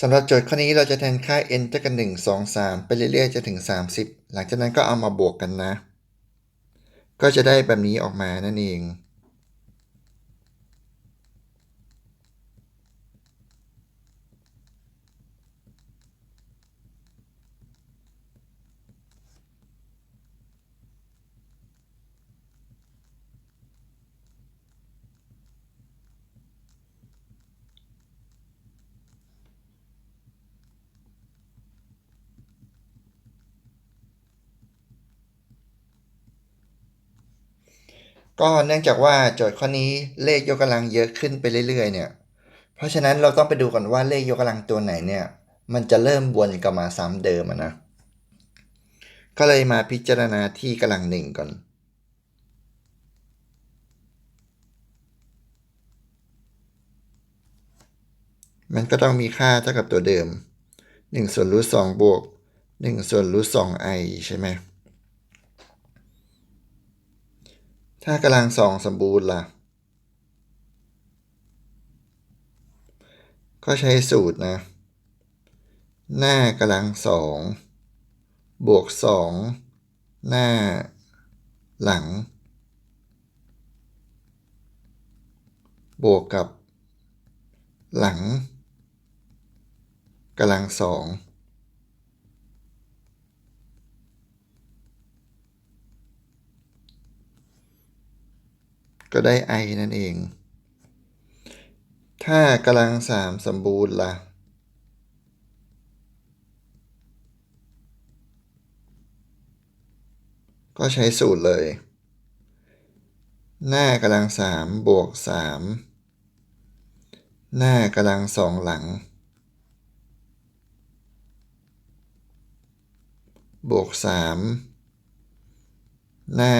สำหรับโจทย์ข้อนี้เราจะแทนค่า n เท่ากับ1 2 3 ไปเรื่อยๆ จะถึง 30 หลังจากนั้นก็เอามาบวกกันนะ ก็จะได้แบบนี้ออกมานั่นเอง ก็เนื่องจากว่าโจทย์ข้อนี้เลขยกกำลังเยอะขึ้นไปเรื่อย ๆ เนี่ย เพราะฉะนั้นเราต้องไปดูก่อนว่าเลขยกกำลังตัวไหนเนี่ย มันจะเริ่มวนกลับมาซ้ำเดิมนะ ก็เลยมาพิจารณาที่กำลังหนึ่งก่อน มันก็ต้องมีค่าเท่ากับตัวเดิม 1 ส่วนรูท2บวก 1 ส่วนรูท2 i ใช่ไหม ถ้ากำลังสองสมบูรณ์ล่ะ ก็ใช้สูตรนะ หน้ากำลังสองบวกสองหน้า หลัง บวกกับ หลังกำลังสอง ก็ได้ i นั่นเอง ถ้ากำลังสามสมบูรณ์ล่ะ ก็ใช้สูตรเลย หน้ากำลังสามบวกสามหน้ากำลังสองหลัง บวกสามหน้า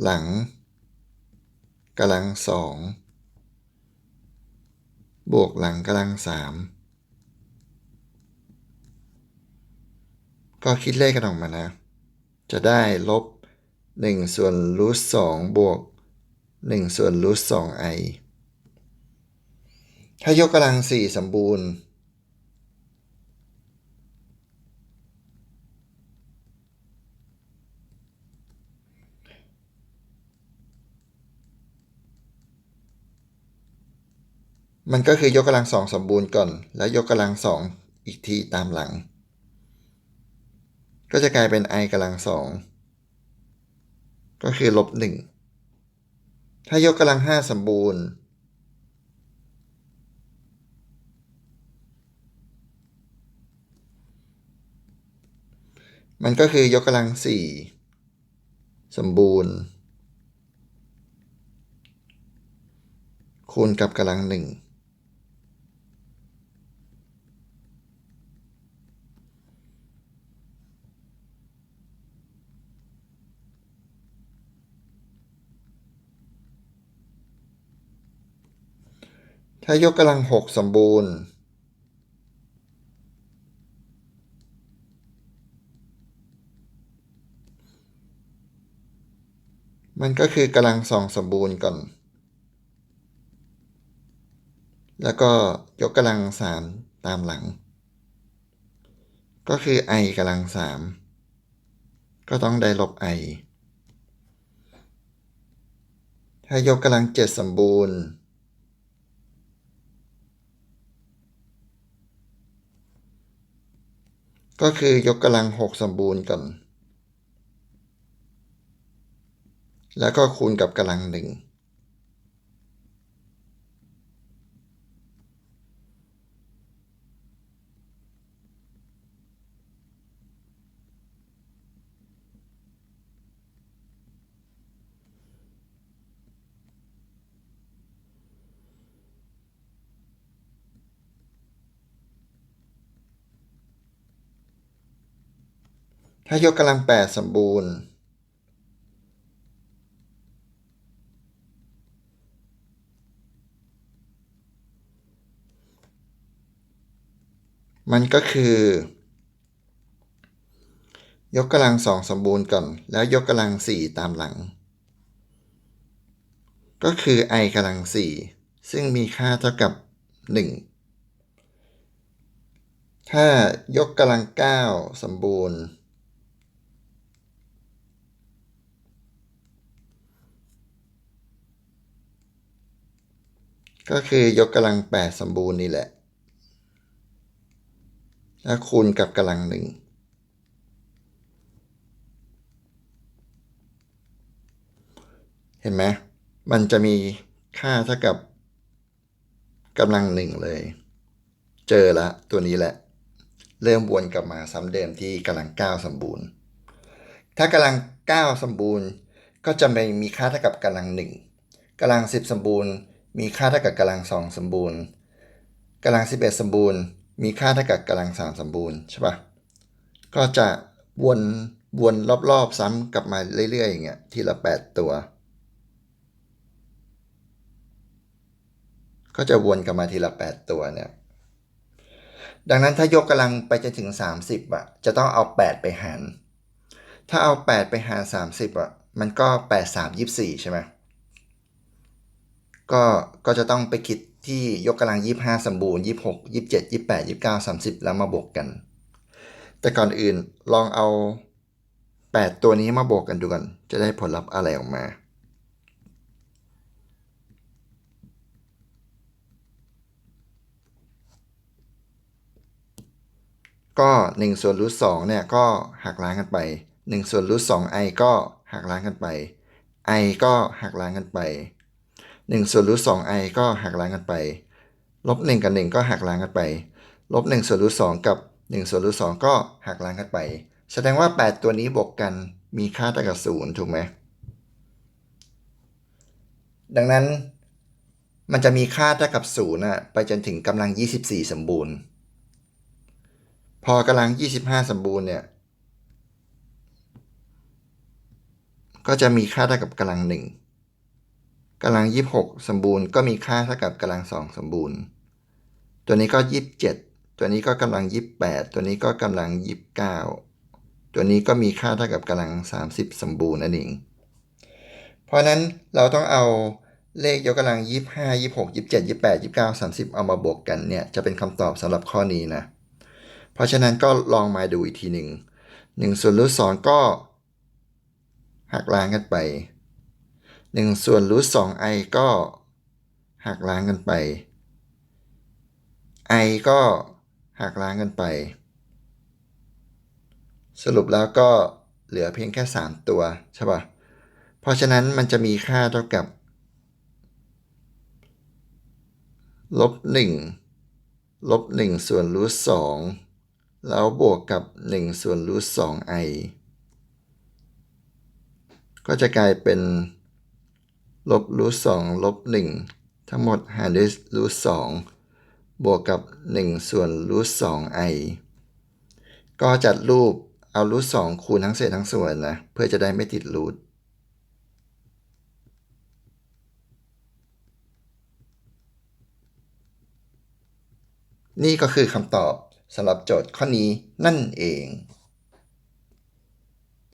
หลังกำลังสองบวกหลังกำลังสามก็คิดเลขกันออกมานะ จะได้ลบ 1 ส่วนรูทสองบวก 1 ส่วนรูทสองไอถ้ายกกำลังสี่สมบูรณ์ มันก็คือยกกำลังสองสมบูรณ์ก่อน แล้วยกกำลังสองอีกทีตามหลัง ก็จะกลายเป็น i กำลังสองก็คือลบหนึ่งถ้ายกกำลังห้าสมบูรณ์ มันก็คือยกกำลังสี่สมบูรณ์ คูณกับกำลังหนึ่ง ถ้ายกกำลังหกสมบูรณ์ มันก็คือกำลังสองสมบูรณ์ก่อน แล้วก็ยกกำลังสามตามหลัง ก็คือ i กำลังสามก็ต้องได้ลบ i ถ้ายกกำลังเจ็ดสมบูรณ์ ก็คือยกกำลังหกสมบูรณ์ก่อน แล้วก็คูณกับกำลังหนึ่ง ถ้ายกกำลังแปดสมบูรณ์ มันก็คือ ยกกำลังสองสมบูรณ์ก่อน แล้วยกกำลังสี่ตามหลัง ก็คือ i กำลังสี่ซึ่งมีค่าเท่ากับหนึ่งถ้ายกกำลังเก้าสมบูรณ์ ก็คือยกกำลังแปดสมบูรณ์นี่แหละ แล้วคูณกับกำลังหนึ่งเห็นไหมมันจะมีค่าเท่ากับกำลังหนึ่งเลย เจอละตัวนี้แหละ เริ่มวนกลับมาซ้ำเดิมที่กำลังเก้าสมบูรณ์ ถ้ากำลังเก้าสมบูรณ์ ก็จะไม่มีค่าเท่ากับกำลังหนึ่งกำลังสิบสมบูรณ์ มีค่าเท่ากับกำลังสองสมบูรณ์กำลังสิบเอ็ดสมบูรณ์ มีค่าเท่ากับกำลังสามสมบูรณ์ใช่ปะก็จะวนวนรอบๆซ้ำกลับมาเรื่อยๆอย่างเงี้ยทีละแปดตัว ก็จะวนกลับมาทีละแปดตัวเนี่ยดังนั้นถ้ายกกำลังไปจนถึง 30อะจะต้องเอา 8 ไปหาร ถ้าเอา 8 ไปหาร 30อะมันก็ 8 3 24 ใช่ไหม ก็ก็จะต้องไปคิดที่ยกกำลัง 25สมบูรณ์ 26 27 28 29 30 แล้วมาบวกกัน แต่ก่อนอื่นลองเอา 8 ตัวนี้มาบวกกันดูกัน จะได้ผลลัพธ์อะไรออกมาก็ 1 ส่วนรูท2เนี่ยก็หักล้างกันไป 1 ส่วนรูท2 i ก็หักล้างกันไป i ก็หักล้างกันไป 1 ส่วนรูท2 i ก็หักล้างกันไป ลบ 1 กับ 1 ก็หักล้างกันไป ลบ 1 ส่วนรูท2กับ 1 ส่วนรูท2ก็หักล้างกันไป แสดงว่า 8 ตัวนี้บวกกันมีค่าเท่ากับ 0 ถูกไหม ดังนั้นมันจะมีค่าเท่ากับ0นะไปจนถึงกำลัง 24 สมบูรณ์ พอกำลัง 25 สมบูรณ์เนี่ย ก็จะมีค่าเท่ากับกำลัง1 กำลัง 26 สมบูรณ์ก็มีค่าเท่ากับกำลัง 2 สมบูรณ์ ตัวนี้ก็ 27 ตัวนี้ก็กำลัง 28 ตัวนี้ก็กำลัง 29 ตัวนี้ก็มีค่าเท่ากับกำลัง 30 สมบูรณ์นั่นเอง เพราะนั้นเราต้องเอาเลขยกกำลัง 25 26 27 28 29 30 เอามาบวกกันเนี่ยจะเป็นคำตอบสำหรับข้อนี้นะ เพราะฉะนั้นก็ลองมาดูอีกทีหนึ่งหนึ่งส่วนรูทสองก็หักล้างกันไป หนึ่งส่วนรูทสองไอก็หักล้างกันไปไอก็หักล้างกันไป สรุปแล้วก็เหลือเพียงแค่ 3 ตัว ใช่ปะเพราะฉะนั้นมันจะมีค่าเท่ากับลบ1ลบ1ส่วนรูทสองแล้วบวกกับ 1 ส่วนรูท2 i ก็จะกลายเป็น ลบรูท2ลบ1ทั้งหมดหารด้วยรูท2บวกกับ 1 ส่วนรูท2 i ก็จัดรูปเอารูท2คูณทั้งเศษทั้งส่วนนะ เพื่อจะได้ไม่ติดรูทนี่ก็คือคำตอบสำหรับโจทย์ข้อนี้นั่นเอง